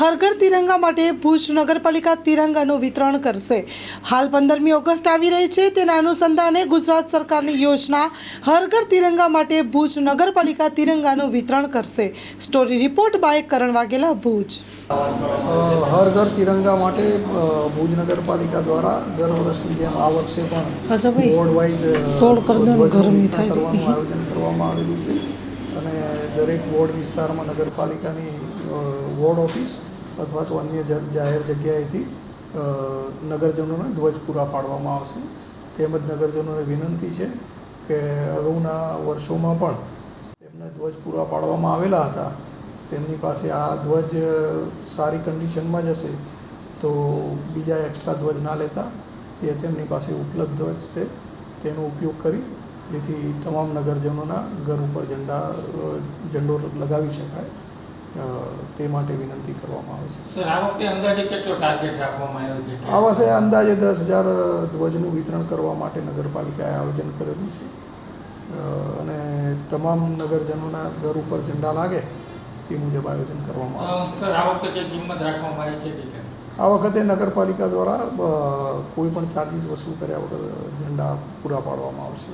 હર ઘર તિરંગા માટે ભુજ નગરપાલિકા તિરંગાનું વિતરણ કરશે. હાલ પંદરમી ઓગસ્ટ આવી રહી છે તેના અનુસંધાને ગુજરાત સરકારની યોજના હર ઘર તિરંગા માટે ભુજ નગરપાલિકા તિરંગાનું વિતરણ કરશે. Story report by Karan Vaghela Bhuj. Har Ghar Tiranga માટે ભુજ નગરપાલિકા દ્વારા દર વર્ષની જેમ આ વર્ષે પણ વોર્ડ વાઇઝ. કરવાનું આયોજન કરવામાં આવેલું છે. અને દરેક વોર્ડ વિસ્તારમાં નગરપાલિકાની વોર્ડ ઓફિસ અથવા તો અન્ય જાહેર જગ્યાએથી નગરજનોને ધ્વજ પૂરા પાડવામાં આવશે. તેમજ નગરજનોને વિનંતી છે કે અગાઉના વર્ષોમાં પણ તેમને ધ્વજ પૂરા પાડવામાં આવેલા હતા. તેમની પાસે આ ધ્વજ સારી કન્ડિશનમાં જ હશે તો બીજા એક્સ્ટ્રા ધ્વજ ના લેતા જે તેમની પાસે ઉપલબ્ધ ધ્વજ છે. તેનો ઉપયોગ કરી જેથી તમામ નગરજનોના ઘર ઉપર ઝંડા ઝંડો લગાવી શકાય. તે માટે વિનંતી કરવામાં આવે છે. આ વખતે અંદાજે દસ હજાર ધ્વજનું વિતરણ કરવા માટે નગરપાલિકાએ આયોજન કરેલું છે. અને તમામ નગરજનોના ઘર ઉપર ઝંડા લાગે તે મુજબ આયોજન કરવામાં આવે છે. આ વખતે નગરપાલિકા દ્વારા કોઈ પણ ચાર્જિસ વસૂલ કર્યા વગર ઝંડા પૂરા પાડવામાં આવશે.